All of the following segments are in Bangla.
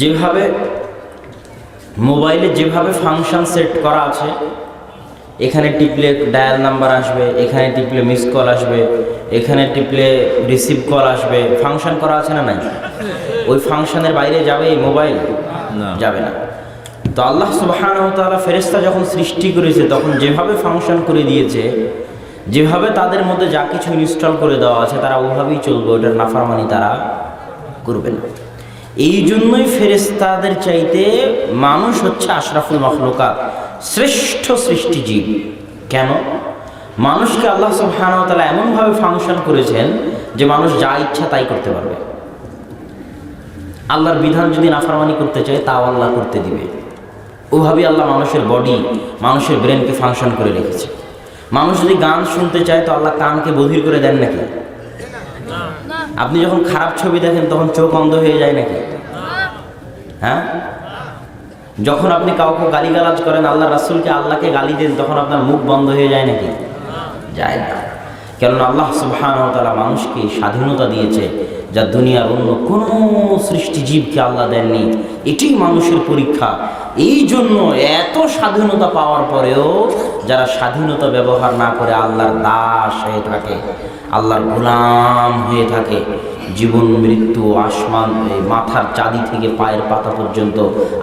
যেভাবে মোবাইলে যেভাবে ফাংশন সেট করা আছে এখানে টিপলে ডায়াল নাম্বার আসবে এখানে টিপলে মিস কল আসবে এখানে টিপলে রিসিভ কল আসবে। ফাংশন করা আছে না নাই? ওই ফাংশনের বাইরে যাবে এই মোবাইল? যাবে না। তো আল্লাহ সুবহানাহু তাআলা ফেরেশতা যখন সৃষ্টি করেছে তখন যেভাবে ফাংশন করে দিয়েছে যেভাবে তাদের মধ্যে যা কিছু ইনস্টল করে দেওয়া আছে তারা ওভাবেই চলবে ওটার নাফারমানি তারা করবে না। এই জন্যই ফেরেস্তাদের চাইতে মানুষ হচ্ছে আশরাফুল মখলুকা শ্রেষ্ঠ সৃষ্টিজীব কেন? মানুষকে আল্লাহ তাআলা এমনভাবে ফাংশন করেছেন যে মানুষ যা ইচ্ছা তাই করতে পারবে। আল্লাহর বিধান যদি নাফারমানি করতে চায়, তাও আল্লাহ করতে দিবে। ওভাবেই আল্লাহ মানুষের বডি মানুষের ব্রেনকে ফাংশন করে রেখেছে। মানুষ যদি গান শুনতে চায়, তো আল্লাহ কানকে বধির করে দেন নাকি? আপনি যখন খারাপ ছবি দেখেন, তখন চোখ অন্ধ হয়ে যায় নাকি? হ্যাঁ? যখন আপনি কাউকে গালিগালাজ করেন, আল্লাহ রাসুলকে আল্লাহকে গালি দেন, তখন আপনার মুখ বন্ধ হয়ে যায় নাকি? যায় না। কেননা আল্লাহ সুবহানাহু তারা মানুষকে স্বাধীনতা দিয়েছে, যা দুনিয়ার অন্য কোনো সৃষ্টিজীবকে আল্লাহ দেননি। এটাই মানুষের পরীক্ষা। এই জন্য এত স্বাধীনতা পাওয়ার পরেও যারা স্বাধীনতা ব্যবহার না করে আল্লাহর দাস হয়ে থাকে, আল্লাহর গোলাম হয়ে থাকে, জীবন, মৃত্যু, আসমান মাথার চাঁদি থেকে পায়ের পাতা পর্যন্ত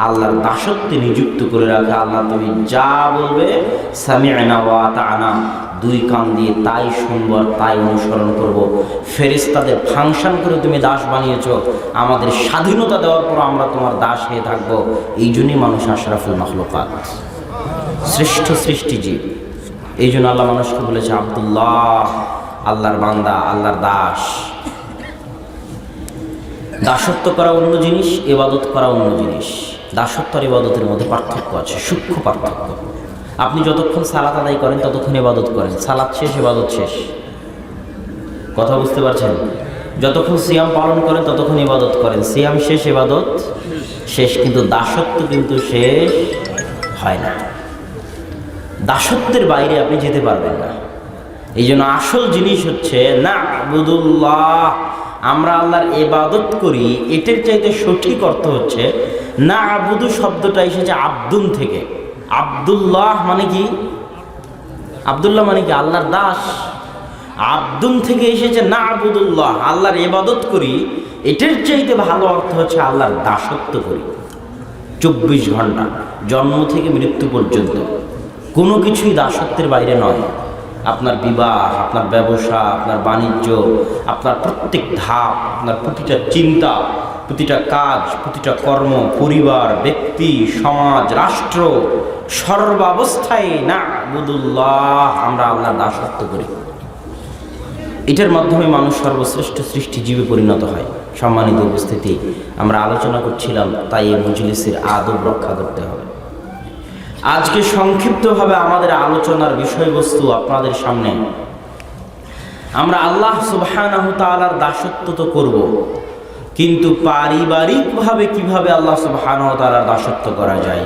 আল্লাহর দাসত্বে নিযুক্ত করে রাখে। আল্লাহ তুমি যা বলবে, সামিআনা ওয়া আতানা দুই কান দিয়ে তাই আর তাই অনুসরণ করব। ফেরেশতাদের ফাংশন করে তুমি দাস বানিয়েছ। আমাদের স্বাধীনতা দেওয়ার পর আমরা তোমার দাস হয়ে থাকব। এই জন্যই মানুষ আশরাফুল মখলুকাত। শ্রেষ্ঠ সৃষ্টিজীব এই জন্য আল্লাহ মানুষকে বলেছে, আব্দুল্লাহ, আল্লাহর বান্দা, আল্লাহর দাস। দাসত্ব করা অন্য জিনিস, এবাদত করা অন্য জিনিস। দাসত্ব আর ইবাদতের মধ্যে পার্থক্য আছে, সূক্ষ্ম পার্থক্য। আপনি যতক্ষণ সালাত আদায় করেন, ততক্ষণ ইবাদত করেন। সালাত শেষ, ইবাদত শেষ। কথা বুঝতে পারছেন? যতক্ষণ সিয়াম পালন করেন, ততক্ষণ ইবাদত করেন। সিয়াম শেষ, ইবাদত শেষ, কিন্তু দাসত্ব কিন্তু শেষ হয় না। দাসত্বের বাইরে আপনি যেতে পারবেন না। এই জন্য আসল জিনিস হচ্ছে না আবুদুল্লাহ আমরা আল্লাহর এবাদত করি, এটার চাইতে সঠিক অর্থ হচ্ছে না আবুদু শব্দটা এসেছে আব্দুন থেকে। আব্দুল্লাহ মানে কি? আব্দুল্লাহ মানে কি? আল্লাহর দাস। আব্দুল থেকে এসেছে না আবুদুল্লাহ আল্লাহর এবাদত করি, এটার চাইতে ভালো অর্থ হচ্ছে আল্লাহর দাসত্ব করি। চব্বিশ ঘণ্টা, জন্ম থেকে মৃত্যু পর্যন্ত। কোনো কিছুই দাসত্বের বাইরে নয়। আপনার বিবাহ, আপনার ব্যবসা, আপনার বাণিজ্য, আপনার প্রত্যেক ধাপ, আপনার প্রতিটা চিন্তা প্রতিটা কাজ, প্রতিটা কর্ম, পরিবার, ব্যক্তি, সমাজ, রাষ্ট্র সর্বাবস্থায় না বুদুল্লাহ আমরা আল্লাহ দাসত্ব করি। এটার মাধ্যমে মানুষ সর্বশ্রেষ্ঠ সৃষ্টিজীবী পরিণত হয়। সম্মানিত উপস্থিতি, আমরা আলোচনা করছিলাম তাই এই মজলিসের আদব রক্ষা করতে হবে। আজকে সংক্ষিপ্তভাবে আমাদের আলোচনার বিষয়বস্তু আপনাদের সামনে। আমরা আল্লাহ তাআলার দাসত্ব তো করব কিন্তু পারিবারিকভাবে কীভাবে আল্লাহ সুবহানাহু তাআলার দাসত্ব করা যায়?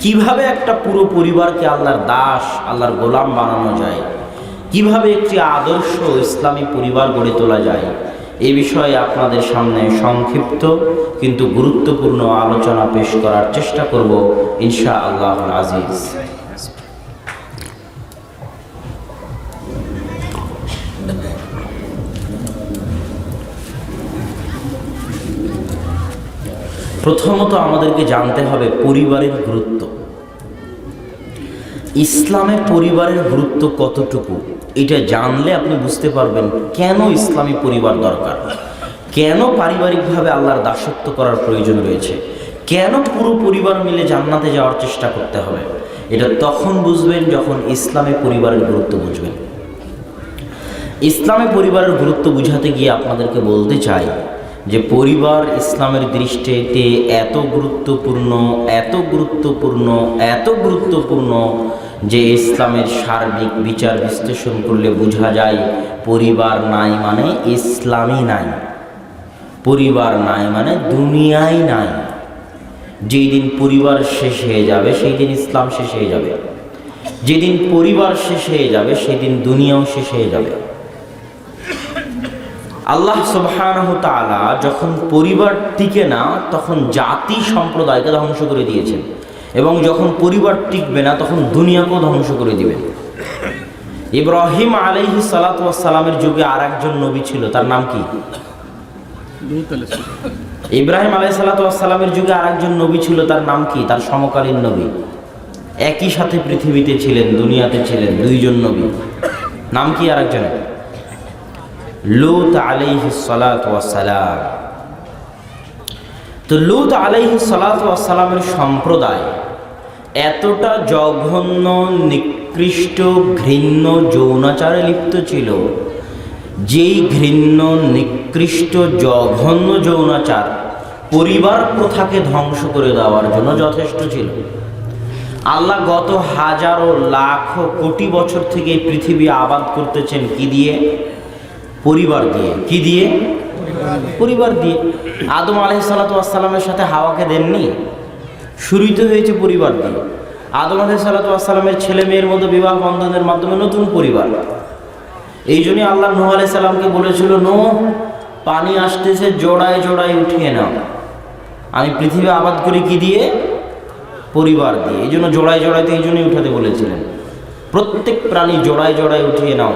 কীভাবে একটা পুরো পরিবারকে আল্লাহর দাস, আল্লাহর গোলাম বানানো যায়? কীভাবে একটি আদর্শ ইসলামী পরিবার গড়ে তোলা যায়? এ বিষয়ে আপনাদের সামনে সংক্ষিপ্ত কিন্তু গুরুত্বপূর্ণ আলোচনা পেশ করার চেষ্টা করব ইনশা আল্লাহ আজিজ। প্রথমত আমাদেরকে জানতে হবে পরিবারের গুরুত্ব। ইসলামে পরিবারের গুরুত্ব কতটুকু? এটা জানলে আপনি বুঝতে পারবেন কেন ইসলামী পরিবার দরকার। কেন পারিবারিকভাবে আল্লাহর দাসত্ব করার প্রয়োজন রয়েছে? কেন পুরো পরিবার মিলে জান্নাতে যাওয়ার চেষ্টা করতে হবে? এটা তখন বুঝবেন যখন ইসলামী পরিবারের গুরুত্ব বুঝবেন। ইসলামী পরিবারের গুরুত্ব বুঝাতে গিয়ে আপনাদেরকে বলতে চাই যে পরিবার ইসলামের দৃষ্টিতে এত গুরুত্বপূর্ণ এত গুরুত্বপূর্ণ এত গুরুত্বপূর্ণ যে ইসলামের সার্বিক বিচার বিশ্লেষণ করলে বোঝা যায় পরিবার নাই মানে ইসলামই নাই। পরিবার নাই মানে দুনিয়াই নাই। যেই দিন পরিবার শেষ হয়ে যাবে, সেই দিন ইসলাম শেষ হয়ে যাবে। যেদিন পরিবার শেষ হয়ে যাবে সেদিন দুনিয়াও শেষ হয়ে যাবে। আল্লাহ সুবহানাহ তাআলা যখন পরিবার টিকে না, তখন জাতি সম্প্রদায়কে ধ্বংস করে দিয়েছেন। এবং যখন পরিবার টিকবে না, তখন দুনিয়াকেও ধ্বংস করে দিবেন। ইব্রাহিম আলাইহি সালামের যুগে আর একজন নবী ছিল, তার নাম কি? ইব্রাহিম আলাই সালাতামের যুগে আর একজন নবী ছিল, তার নাম কি? তার সমকালীন নবী। একই সাথে পৃথিবীতে ছিলেন, দুনিয়াতে ছিলেন, দুইজন নবী। নাম কি আর একজন লুত আলাইহি সালাম তো লুত আলাইহি সালামের সম্প্রদায় এতটা জঘন্য, নিকৃষ্ট, ঘৃণ্য, যৌনাচারে লিপ্ত ছিল যেই ঘৃণ্য, নিকৃষ্ট, জঘন্য যৌনাচার পরিবার প্রথাকে ধ্বংস করে দেওয়ার জন্য যথেষ্ট ছিল। আল্লাহ গত হাজারো, লাখ, কোটি বছর থেকে পৃথিবী আবাদ করতেছেন কি দিয়ে? পরিবার দিয়ে। কি দিয়ে? পরিবার দিয়ে। আদম আলহি সাল্লাতামের সাথে হাওয়াকে দেননি? শুরুই তো হয়েছে পরিবার দিয়ে। আদম আলহি সাল্লাতামের ছেলে মেয়ের মতো বিবাহ বন্ধনের মাধ্যমে নতুন পরিবার। এই জন্যই আল্লাহ নুহ আলাই সাল্লামকে বলেছিল নো পানি আসতেছে, জোড়ায় জোড়ায় উঠিয়ে নাও। আমি পৃথিবী আবাদ করি কি দিয়ে? পরিবার দিয়ে। এই জন্য জোড়ায় জোড়াইতে এই জন্যই উঠাতে বলেছিলেন। প্রত্যেক প্রাণী জোড়ায় জোড়ায় উঠিয়ে নাও।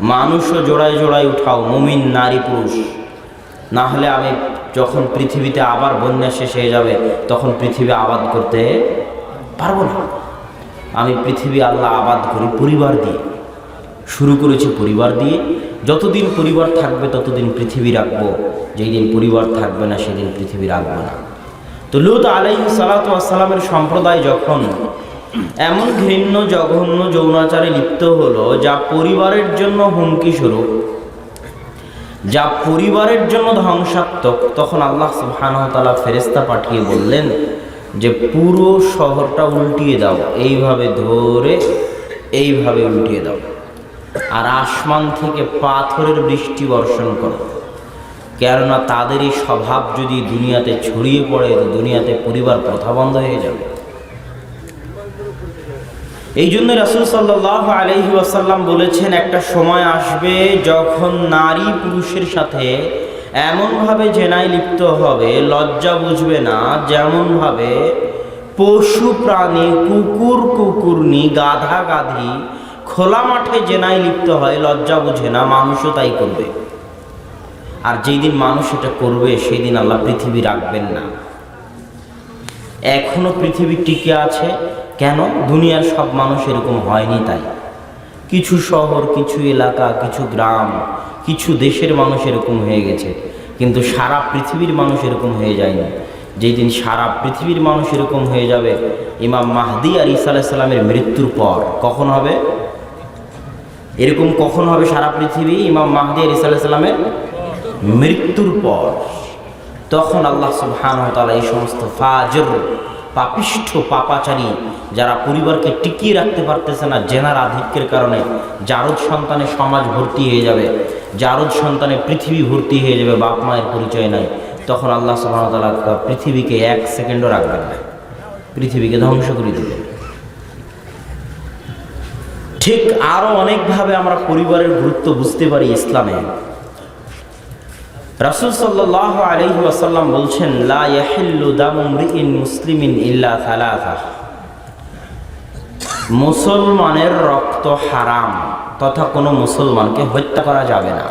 মানুষও জোড়ায় জোড়ায় উঠাও, মুমিন, নারী, পুরুষ। না হলে আমি যখন পৃথিবীতে আবার বন্যা শেষ হয়ে যাবে, তখন পৃথিবী আবাদ করতে পারব না। আমি পৃথিবী আল্লাহ আবাদ করি পরিবার দিয়ে। শুরু করেছি পরিবার দিয়ে। যতদিন পরিবার থাকবে, ততদিন পৃথিবী রাখব। যেই দিন পরিবার থাকবে না, সেদিন পৃথিবী রাখব না। তো লুত আলাই সালাতামের সম্প্রদায় যখন এমন ঘৃণ্য, জঘন্য যৌনাচারে লিপ্ত হলো, যা পরিবারের জন্য হুমকি স্বরূপ। যা পরিবারের জন্য ধ্বংসাত্মক। তখন আল্লাহ সুবহানতালা ফেরেস্তা পাঠিয়ে বললেন যে, পুরো শহরটা উল্টিয়ে দাও, এইভাবে ধরে, এইভাবে উল্টিয়ে দাও। আর আসমান থেকে পাথরের বৃষ্টি বর্ষণ করো। কেননা তাদের এই স্বভাব যদি দুনিয়াতে ছড়িয়ে পড়ে, তো দুনিয়াতে পরিবার প্রথা বন্ধ হয়ে যাবে। এই জন্য রাসুল সাল্লাহ আলহি আসাল্লাম বলেছেন, একটা সময় আসবে যখন নারী পুরুষের সাথে এমনভাবে জেনায় লিপ্ত হবে, লজ্জা বুঝবে না, যেমনভাবে পশু প্রাণী, কুকুর কুকুরনি, গাধা গাধি খোলা মাঠে জেনায় লিপ্ত হয়, লজ্জা বুঝে না, মানুষও তাই করবে। আর যেই দিন মানুষ এটা করবে, সেই দিন আল্লাহ পৃথিবী রাখবেন না। এখনও পৃথিবী টিকে আছে কেন? দুনিয়ার সব মানুষ এরকম হয়নি তাই। কিছু শহর, কিছু এলাকা, কিছু গ্রাম, কিছু দেশের মানুষ এরকম হয়ে গেছে। কিন্তু সারা পৃথিবীর মানুষ এরকম হয়ে যায়নি। যেই দিন সারা পৃথিবীর মানুষ এরকম হয়ে যাবে, ইমাম মাহদি আর ইসা আলাইসাল্লামের মৃত্যুর পর কখন হবে? এরকম কখন হবে সারা পৃথিবী? ইমাম মাহদি আর ইসা আলাইসাল্লামের মৃত্যুর পর। তখন আল্লাহ সুবহান তালা এই সমস্ত ফাজর পাপিষ্ঠ পাপাচারী, যারা পরিবারকে টিকিয়ে রাখতে পারতেছে না জেনার আধিক্যের কারণে জারদ সন্তানে সমাজ ভর্তি হয়ে যাবে জারদ সন্তানে পৃথিবী ভর্তি হয়ে যাবে, বাপ মায়ের পরিচয় নাই, তখন আল্লাহ সুবহান তালা পৃথিবীকে এক সেকেন্ডও রাখবেন না, পৃথিবীকে ধ্বংস করে দেবেন ঠিক আরও অনেকভাবে আমরা পরিবারের গুরুত্ব বুঝতে পারি ইসলামে। রাসুল সাল্লাহ আলহি বলছেন মুসলিমিন মুসলমানের রক্ত হারাম, তথা কোনো মুসলমানকে হত্যা করা যাবে না।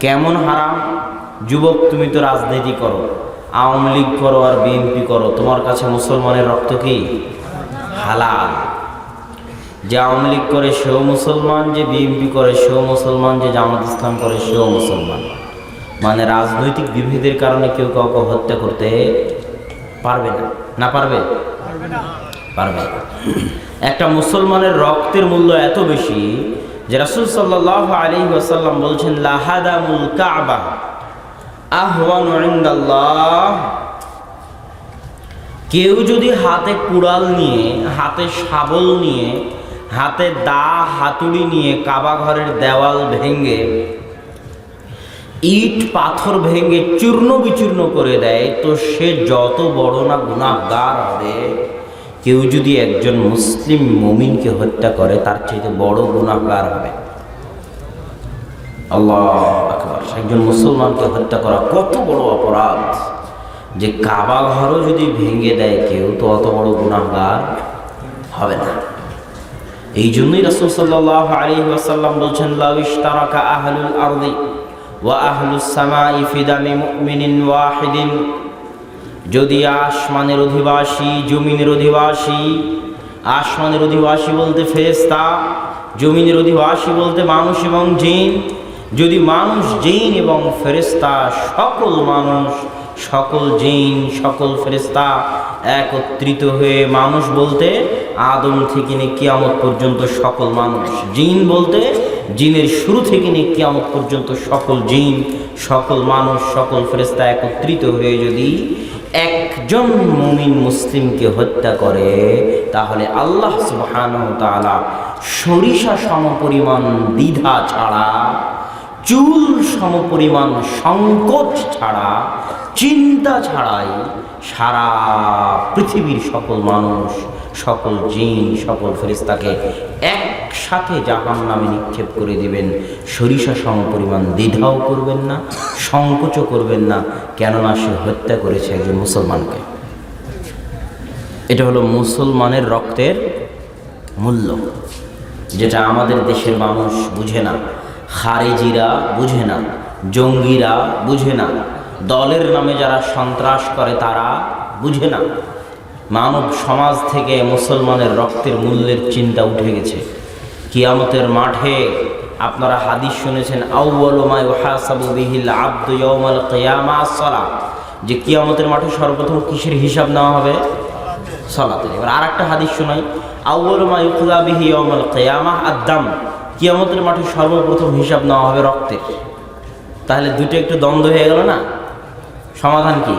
কেমন হারাম? যুবক, তুমি তো রাজনীতি করো, আওয়ামী লীগ করো আর বিএনপি করো, তোমার কাছে মুসলমানের রক্ত কি? হালাল। যে আওয়ামী লীগ করে সেও মুসলমান, যে বিএনপি করে সেও মুসলমান, যে জামাত ইসলাম করে সেও মুসলমান। মানে রাজনৈতিক বিভেদের কারণে কেউ কাউকে হত্যা করতে পারবে না। না পারবে? পারবে একটা মুসলমানের রক্তের মূল্য এত বেশি যে রাসুল সাল্লাহ আলী ওয়াসাল্লাম বলছেন লাহাদামুল কাবা কেউ যদি হাতে কুড়াল নিয়ে, হাতে শাবল নিয়ে, হাতে দা, হাতুড়ি নিয়ে কাবা ঘরের দেওয়াল ভেঙে ইট পাথর ভেঙে চূর্ণ বিচূর্ণ করে দেয়, তো সে যত বড় না গুণাগার হবে, কেউ যদি একজন মুসলিম মমিনকে হত্যা করে, তার চাইতে বড় গুণাগার হবে। আল্লাহ একজন মুসলমানকে হত্যা করা কত বড় অপরাধ। যে কাবা ঘরও যদি ভেঙে দেয় কেউ, তো অত বড় গুণাগার হবে না। এই জন্যই রসুল সাল্লাহ আলী ওয়াসাল্লাম বলছেন লাউিশ তারাকা আহলুল আরদি। ওয়া আহলুস সামাই ফিদামি মুমিনিন ওয়াহিদিন যদি আসমানের অধিবাসী, জমিনের অধিবাসী, আসমানের অধিবাসী বলতে ফেরেস্তা জমিনের অধিবাসী বলতে মানুষ এবং জিন, যদি মানুষ, জিন এবং ফেরেস্তা সকল মানুষ, সকল জিন, সকল ফেরেস্তা একত্রিত হয়ে মানুষ বলতে, আদম থেকে নিয়ে কিয়ামত পর্যন্ত সকল মানুষ জিন বলতে জিনের শুরু থেকে নিয়ে কিয়ামত পর্যন্ত সকল জিন, সকল মানুষ, সকল ফেরেস্তা একত্রিত হয়ে যদি একজন মুমিন মুসলিমকে হত্যা করে, তাহলে আল্লাহ তাআলা সরিষা সমপরিমাণ দ্বিধা ছাড়া, চুল সমপরিমাণ সংকোচ ছাড়া, চিন্তা ছাড়াই সারা পৃথিবীর সকল মানুষ, সকল জিন, সকল ফেরিস্তাকে একসাথে জাহান নামে নিক্ষেপ করে দিবেন। সরিষা সম পরিমাণ দ্বিধাও করবেন না, সংকোচও করবেন না, কেননা সে হত্যা করেছে একজন মুসলমানকে। এটা হলো মুসলমানের রক্তের মূল্য, যেটা আমাদের দেশের মানুষ বুঝে না, খারেজিরা বুঝে না, জঙ্গিরা বুঝে না, দলের নামে যারা সন্ত্রাস করে তারা বুঝে না। মানব সমাজ থেকে মুসলমানের রক্তের মূল্যের চিন্তা উঠে গেছে। কিয়ামতের মাঠে আপনারা হাদিস শুনেছেন যে কিয়ামতের মাঠে সর্বপ্রথম কিসের হিসাব নেওয়া হবে? সলাতের। এবার আর একটা হাদিস শোনাই আউ্বালুমা ইউকুদা বিহি ইয়াউমাল কিয়ামা আদ্দাম। কিয়ামতের মাঠে সর্বপ্রথম হিসাব নেওয়া হবে রক্তের। তাহলে দুটো একটু দ্বন্দ্ব হয়ে গেল না? সমাধান কি?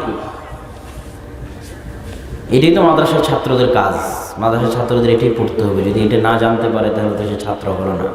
এটাই তো মাদ্রাসার ছাত্রদের কাজ। মাদ্রাসার ছাত্রদের এটাই পড়তে হবে। যদি এটা না জানতে পারে, তাহলে তো সে ছাত্র হলো না।